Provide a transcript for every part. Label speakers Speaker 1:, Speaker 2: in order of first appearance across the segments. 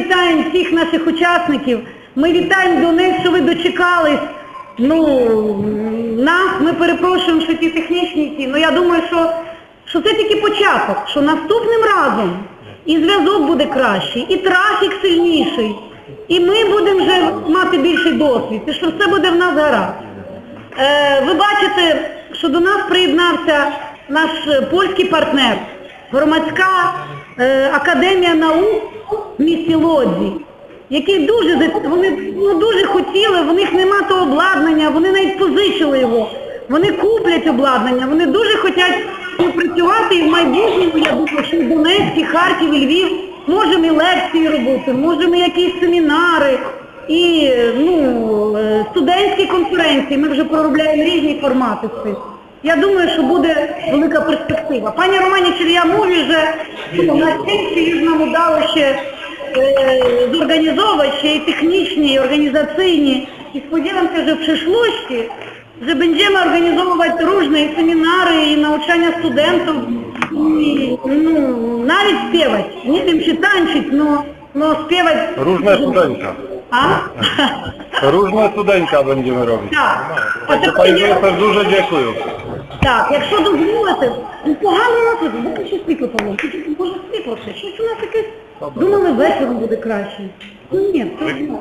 Speaker 1: вітаємо всіх наших учасників. Ми вітаємо Донець, що ви дочекались. Ну, нас, ми перепрошуємо, що ті технічні. Ну я думаю, що, що це тільки початок, що наступним разом і зв'язок буде кращий, і трафік сильніший, і ми будемо вже мати більший досвід, і що все буде в нас гаразд. Е, ви бачите, що до нас приєднався наш польський партнер, громадська е, академія наук в місті Лодзі, які дуже вони ну, дуже хотіли, в них нема того обладнання, вони навіть позичили його, вони куплять обладнання, вони дуже хочуть працювати і в майбутньому, я думаю, що і Донецьк, Харків, Львів, можемо і лекції робити, можемо і якісь семінари, і ну, е, студентські конференції, ми вже проробляємо різні формати з. Я думаю, що буде велика перспектива. Пані Романі Чер'ямові вже ну, на сесії нам удало ще е, зорганізовувати ще і технічні, і організаційні. І сподіваємося, що в przyszłości, że będziemy organizować różne і семінари, і навчання студентів, і ну, навіть співати. Не тим чи танчить, но, но співати.
Speaker 2: Różne studentka.
Speaker 1: А?
Speaker 2: Różne studentka będziemy robić.
Speaker 1: Так. Я-
Speaker 2: profesor дуже дякую.
Speaker 1: Так, якщо дозволите, ну погано у нас бо ще світло може світло ще, щось у нас якесь, думали вечором буде краще. Ну ні, то ну.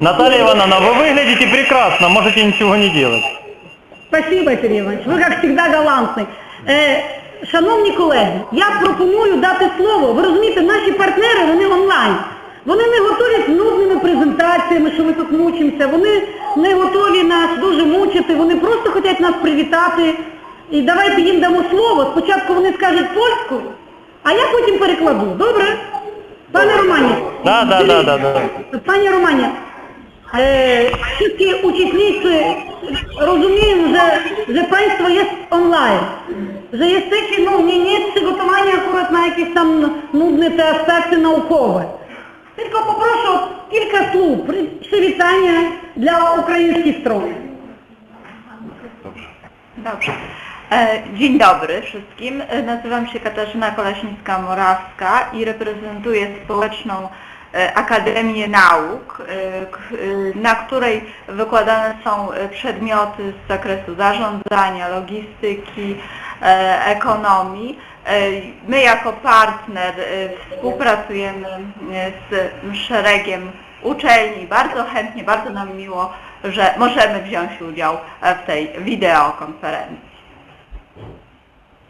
Speaker 3: Наталья Ивановна, вы выглядите прекрасно, можете ничего не делать.
Speaker 1: Спасибо, Сергій Іванович, ви, як завжди, галантний. Е, шановні колеги, я пропоную дати слово. Ви розумієте, наші партнери, вони онлайн. Вони не готові з нудними презентаціями, що ми тут мучимося. Вони не готові нас дуже мучити, вони просто хочуть нас привітати. І давайте їм дамо слово. Спочатку вони скажуть польською, а я потім перекладу. Добре? Пане Романі.
Speaker 3: Да, да, да, да, да.
Speaker 1: Panie Romanie, e, wszystkie uczestnicy rozumieją, że, że Państwo jest online, że jesteście, no nie, nie przygotowani akurat na jakieś tam nudne te aspekty naukowe. Tylko poproszę o kilka słów przy- przywitania dla ukraińskiej strony.
Speaker 4: Dobrze. E, Dzień dobry wszystkim. E, Nazywam się Katarzyna Kolaśnicka-Morawska i reprezentuję Społeczną e, Akademię Nauk, na której wykładane są przedmioty z zakresu zarządzania, logistyki, ekonomii. My jako partner współpracujemy z szeregiem uczelni. Bardzo chętnie, bardzo nam miło, że możemy wziąć udział w tej wideokonferencji.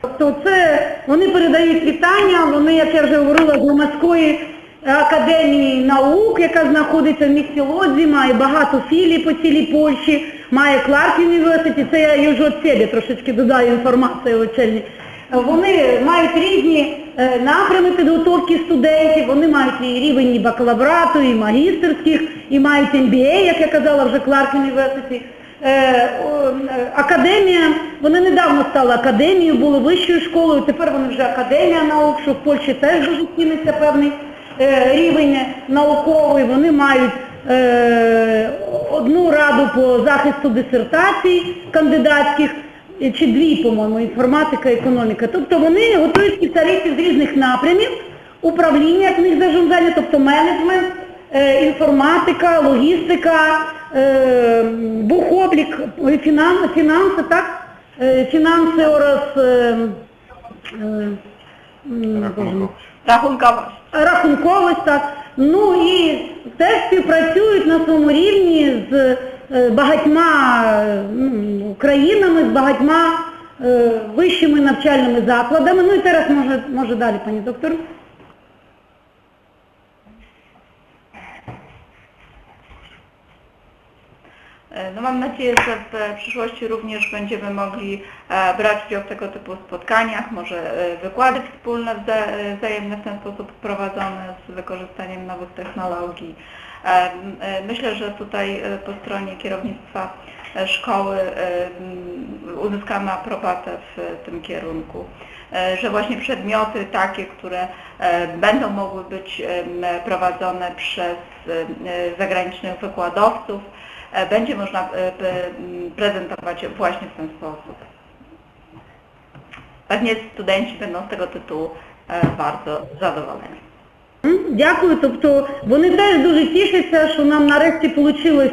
Speaker 1: Тобто це вони передають вітання, вони, як я вже говорила, з громадської академії наук, яка знаходиться в місті Лодзі, має багато філій по цілій Польщі, має Кларк Університі, це я їжу від себе трошечки додаю інформації учельні. Вони мають різні е, напрями підготовки студентів, вони мають і рівень і бакалаврату, і магістерських, і мають MBA, як я казала, вже Кларк Університі. Е, е, Академія, вони недавно стали академією, були вищою школою, тепер вони вже академія наук, що в Польщі теж дуже ціниться певний е, рівень науковий. Вони мають одну раду по захисту дисертацій кандидатських, чи дві, по-моєму, інформатика, економіка. Тобто вони готують спеціалістів з різних напрямів, управління, як в них тобто менеджмент, інформатика, логістика, е, бухоблік, е, фінанси, так? Е, Фінанси е, е, мій,
Speaker 4: Rachunkowość.
Speaker 1: рахунковість, так. Ну і теж співпрацюють на своєму рівні з е, багатьма е, країнами, з багатьма е, вищими навчальними закладами. Ну і зараз може, може далі, пані доктор.
Speaker 4: No mam nadzieję, że w przyszłości również będziemy mogli e, brać udział w tego typu spotkaniach, może e, wykłady wspólne wza- e, wzajemne w ten sposób prowadzone z wykorzystaniem nowych technologii. E, e, Myślę, że tutaj e, po stronie kierownictwa e, szkoły e, uzyskamy aprobatę w tym kierunku. E, że właśnie przedmioty takie, które e, będą mogły być prowadzone przez e, zagranicznych wykładowców, e, będzie można e, prezentować właśnie w ten sposób. Pewnie studenci będą z tego tytułu e, bardzo zadowoleni.
Speaker 1: Дякую. Тобто вони теж дуже тішаться, що нам нарешті вийшло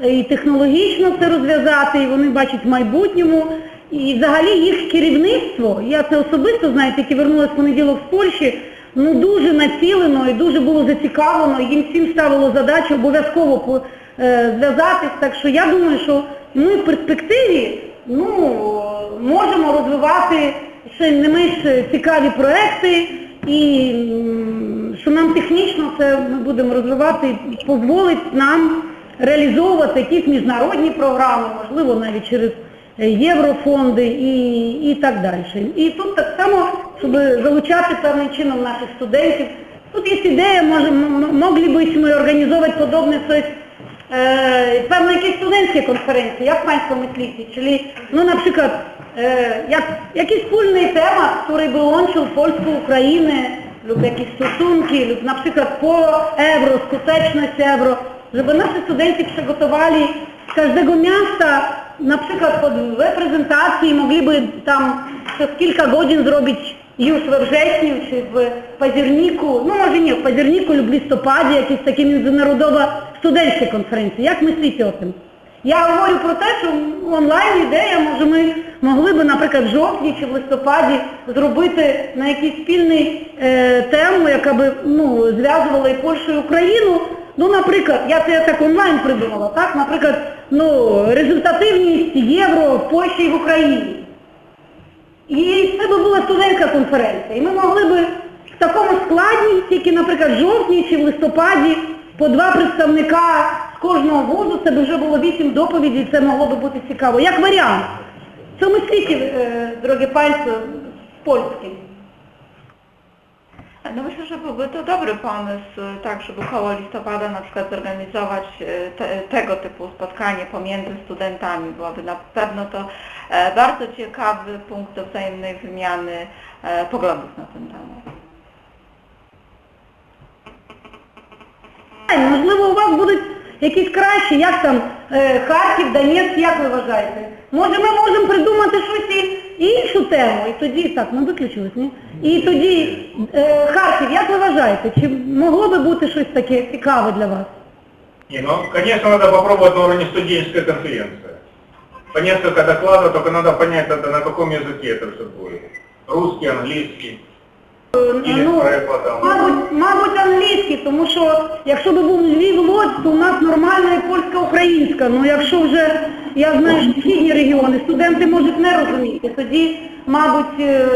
Speaker 1: і технологічно це розв'язати, і вони бачать в майбутньому. І взагалі їх керівництво, я це особисто знаю, тільки вернулася в понеділок з Польщі, ну дуже націлено і дуже було зацікавлено, їм всім ставило задачу обов'язково зв'язатись. Так що я думаю, що ми в перспективі ну, можемо розвивати ще не менш цікаві проекти і що нам технічно це ми будемо розвивати і дозволить нам реалізовувати якісь міжнародні програми, можливо, навіть через е, єврофонди і, і так далі. І тут так само, щоб залучати певним чином наших студентів. Тут є ідея, може, могли б ми організовувати подобне щось Е, певно, якісь студентські конференції, як панство мисліці, czyli, ну, наприклад, е, як, якийсь спільний temat, który by łączył Polskę, Ukrainę, lub jakieś stosunki, lub na przykład po euro, skuteczność euro, żeby nasi studenci przygotowali z każdego miasta, na przykład pod reprezentacji i mogliby tam przez kilka godzin zrobić już we wrześniu czy w październiku, no może nie w październiku lub listopadzie, jakieś takie międzynarodowe студентські конференції. Як мислите о цим? Я говорю про те, що онлайн ідея, може ми могли би, наприклад, в жовтні чи в листопаді зробити на якійсь спільний е, тему, яка би ну, зв'язувала і Польщу, і Україну. Ну, наприклад, я це так онлайн придумала, так? Наприклад, ну, результативність євро в Польщі і в Україні. І це би була студентська конференція. І ми могли би в такому складі, тільки, наприклад, в жовтні чи в листопаді, по два представника з кожного вузу, це б вже було вісім доповідей, це могло би бути цікаво. Як варіант. Це мисліть, е, дорогі пальці, польські.
Speaker 4: No myślę, że byłby to dobry pomysł, e, tak, żeby koło listopada na przykład zorganizować e, te, tego typu spotkanie pomiędzy studentami. Byłoby na pewno to e, bardzo ciekawy punkt do wzajemnej wymiany e, poglądów na ten temat.
Speaker 1: Ай, Можливо, у вас будуть якісь кращі, як там е, Харків, Донецьк, як ви вважаєте? Може ми можемо придумати щось і іншу тему, і тоді, так, ми виключились, ні? І тоді е, Харків, як ви вважаєте, чи могло би бути щось таке цікаве для вас?
Speaker 5: Не, ну, конечно, надо попробовать на уровне студенческой конференции. По несколько докладов, только надо понять, это на каком языке это все будет. Русский, английский. Или
Speaker 1: Ну,
Speaker 5: с
Speaker 1: мабуть, мабуть, англійський, тому що якщо би був Львів Лодь, то у нас нормальна і польська українська. Ну якщо вже, я знаю, що східні регіони, студенти можуть не розуміти, тоді, мабуть, е,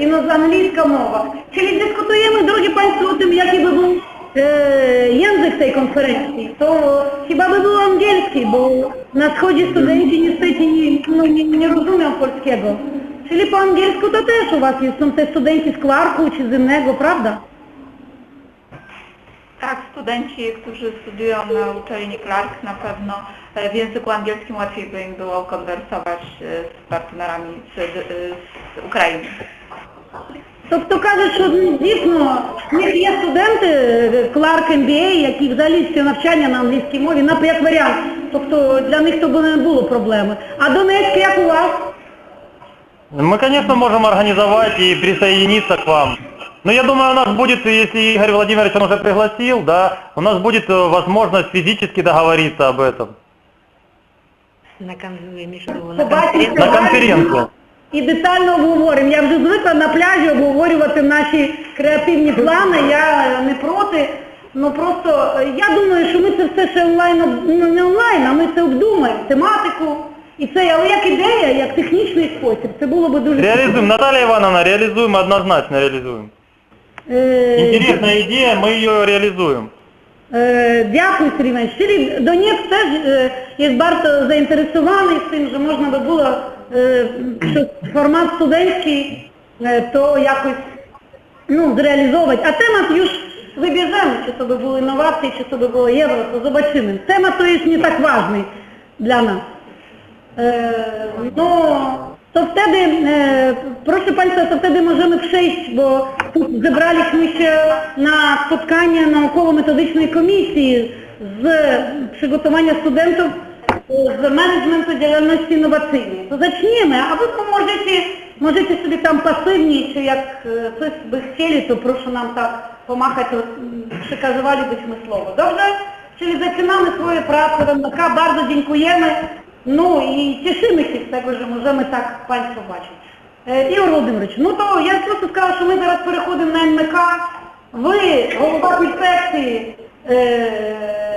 Speaker 1: іноз англійська мова. Чи дискутуємо, дорогі панство, о тим, який би був е, єнзик цієї конференції, то хіба би був англійський, бо на сході студенти не, ну, не, не розуміють польського. Czyli po angielsku to też u Was jest, są te studenci z Klarku czy z innego, prawda?
Speaker 4: Tak, studenci, którzy studiują na uczelni Clark na pewno e, w języku angielskim łatwiej by im było konwersować e, z partnerami z, e, z Ukrainy.
Speaker 1: Тобто кажуть, що ну, дійсно в них є студенти е, Clark MBA, які взагалі все навчання на англійській мові, на- як варіант. Тобто для них то не було проблеми. А Донецьк як у вас?
Speaker 3: Мы, конечно, можем организовать и присоединиться к вам. Но я думаю, у нас будет, если Игорь Владимирович он уже пригласил, да, у нас будет э, возможность физически договориться об этом.
Speaker 6: На кон- між- на
Speaker 1: Побачимося
Speaker 3: На конференцию.
Speaker 1: і детально обговоримо. Я вже звикла на пляжі обговорювати наші креативні плани, я не проти. Ну просто е, я думаю, що ми це все ще онлайн, об- ну не онлайн, а ми це обдумаємо, тематику. І це, але як ідея, як технічний спосіб, це було би дуже
Speaker 3: Реализуем, Наталья Ивановна, реализуем, однозначно реализуем.
Speaker 1: Е,
Speaker 3: Интересная идея, мы ее реализуем.
Speaker 1: Е, Дякую, Сергій Іванович. Щирі Донецьк теж е, є багато заінтересований з тим, що можна би було, е, що формат студентський, е, то якось ну, зреалізовувати. А тема już вибіжемо, чи то би були інновації, чи то би було євро, то zobaczymy. Тема то є не так важний для нас. Е, ну, to wtedy, e, proszę Państwa, to wtedy możemy przejść, bo zebraliśmy się na spotkanie naukowo-metodycznej komisji z przygotowania studentów z managementu działalności innowacyjnej. To zaczniemy, a Wy możecie, możecie sobie tam pasywnie, czy jak e, coś by chcieli, to proszę nam tak pomachać, mm, przekazywalibyśmy słowo. Dobrze? Czyli zaczynamy swoje prace. Bardzo dziękujemy. No і cieszymy się z може ми так пальцем бачимо. Е, Ігор Володимирович, ну то я просто сказала, що ми зараз переходимо на НМК. Ви, голова підсекції, е,